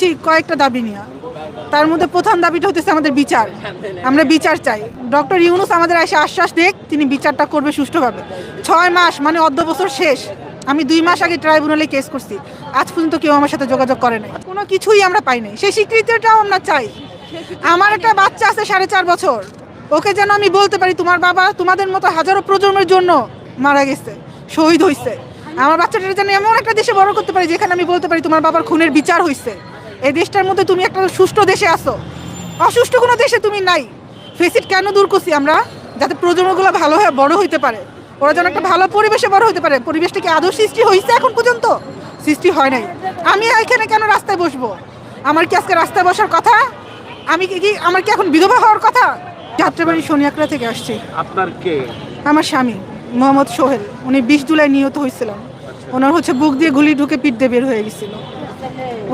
আসছি কয়েকটা দাবি নিয়ে। তার মধ্যে প্রধান দাবিটা হতেছে আমাদের বিচার। আমরা বিচার চাই। ডক্টর ইউনুস আমাদের এসে আশ্বাস দেখ তিনি বিচারটা করবে সুষ্ঠুভাবে। ছয় মাস মানে অর্ধ বছর শেষ। আমি দুই মাস আগে ট্রাইব্যুনালে কেস করছি। আজ পর্যন্ত কেউ আমার সাথে যোগাযোগ করে নাই। কোনো কিছুই আমরা পাই নাই। সেই স্বীকৃতিটাও আমরা চাই। আমার একটা বাচ্চা আছে সাড়ে চার বছর। ওকে যেন আমি বলতে পারি, তোমার বাবা তোমাদের মতো হাজারো প্রজন্মের জন্য মারা গেছে, শহীদ হয়েছে আমার বাচ্চাটা যেন এমন একটা দেশে বড় করতে পারি, যেখানে আমি বলতে পারি, তোমার বাবার খুনের বিচার হয়েছে এই দেশটার মধ্যে তুমি একটা সুষ্ঠু দেশে আসো অসুষ্ঠু কোনো দেশে তুমি নাই। ফেসিট কেন দূর করছি আমরা? যাতে প্রজন্মগুলো ভালো হয়ে বড় হইতে পারে। ওরা যেন একটা ভালো পরিবেশে বড় হতে পারে। পরিবেশটা কি আদৌ সৃষ্টি হয়েছে এখন পর্যন্ত? সৃষ্টি হয় নাই। আমি এখানে কেন রাস্তায় বসবো? আমার কি আজকে রাস্তায় বসার কথা? আমি কি কি আমার কি এখন বিধবা হওয়ার কথা? যাত্রাবাড়ি শনিয়াকড়া থেকে আসছি। আপনার কে? আমার স্বামী মোহাম্মদ সোহেল। উনি বিশ জুলাই নিহত হয়েছিলেন। ওনার হচ্ছে বুক দিয়ে গুলি ঢুকে পিঠ দিয়ে বের হয়ে গেছিল।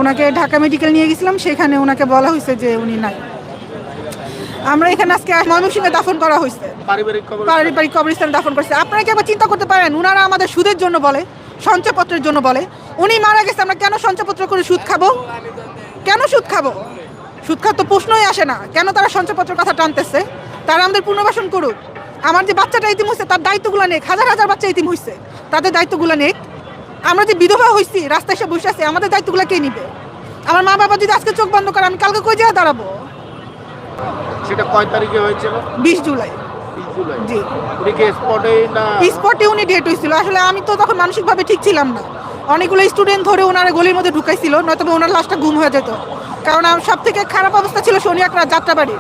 ওনাকে ঢাকা মেডিকেল নিয়ে গেছিলাম সেখানে ওনাকে বলা হয়েছে যে উনি নাই। আমরা এখানে আজকে ময়মনসিংহে দাফন করা হয়েছে। পারিবারিক কবরস্থানে? দাফন করছে। আপনারা কি আবার চিন্তা করতে পারেন? উনারা আমাদের সুদের জন্য বলে সঞ্চয়পত্রের জন্য বলে। উনি মারা গেছে আমরা কেন সঞ্চয়পত্র করে সুদ খাব? কেন সুদ খাব? সুদ খাওয়ার তো প্রশ্নই আসে না। কেন তারা সঞ্চয়পত্রের কথা টানতেছে? তারা আমাদের পুনর্বাসন করুক। আমার যে বাচ্চাটা ইতিম হয়েছে তার দায়িত্বগুলো নেক। হাজার হাজার বাচ্চা ইতিম হয়েছে তাদের দায়িত্বগুলো নেক। আমরা যে বিধবা হয়েছি রাস্তায় এসে বসে আছি আমাদের দায়িত্বগুলো কে নিবে? আমার মা বাবা যদি আজকে চোখ বন্ধ করে আমি কালকে কই যেয়ে দাঁড়াবো? সেটা কয় তারিখে হয়েছিল? বিশ জুলাই। জি। স্পটে উনি ডেট হয়েছিল আসলে আমি তো তখন মানসিকভাবে ঠিক ছিলাম না। অনেকগুলো স্টুডেন্ট ধরে ওনারা গলির মধ্যে ঢুকাইছিল নয়তো ওনার লাশটা গুম হয়ে যেত। কারণ সব থেকে খারাপ অবস্থা ছিল শনিয়াকড়া যাত্রাবাড়ি।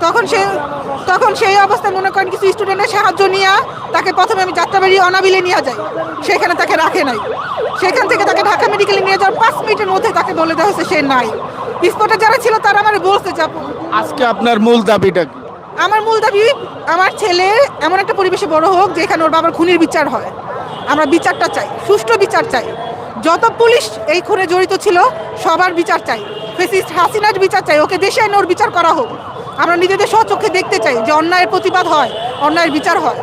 তখন সে তখন সেই অবস্থায় মনে করেন কিছু স্টুডেন্টের সাহায্য নিয়ে তাকে প্রথমে আমি যাত্রাবাড়ি অনাবিলে নিয়ে যাই। সেখানে তাকে রাখে নাই। সেখান থেকে তাকে ঢাকা মেডিকেলে নিয়ে যাওয়ার পাঁচ মিনিটের মধ্যে তাকে বলে দেওয়া হয়েছে সে নাই। স্পটে যারা ছিল তারা আমার বলছে যে আপু, আজকে আপনার মূল দাবিটা কি? আমার মূল দাবি আমার ছেলে এমন একটা পরিবেশে বড় হোক যেখানে ওর বাবার খুনির বিচার হয়। আমরা বিচারটা চাই সুষ্ঠু বিচার চাই। যত পুলিশ এই খুনে জড়িত ছিল সবার বিচার চাই। ফেসিস্ট হাসিনার বিচার চাই। ওকে দেশে এনে ওর বিচার করা হোক। আমরা নিজেদের স্বচক্ষে দেখতে চাই যে অন্যায়ের প্রতিবাদ হয় অন্যায়ের বিচার হয়।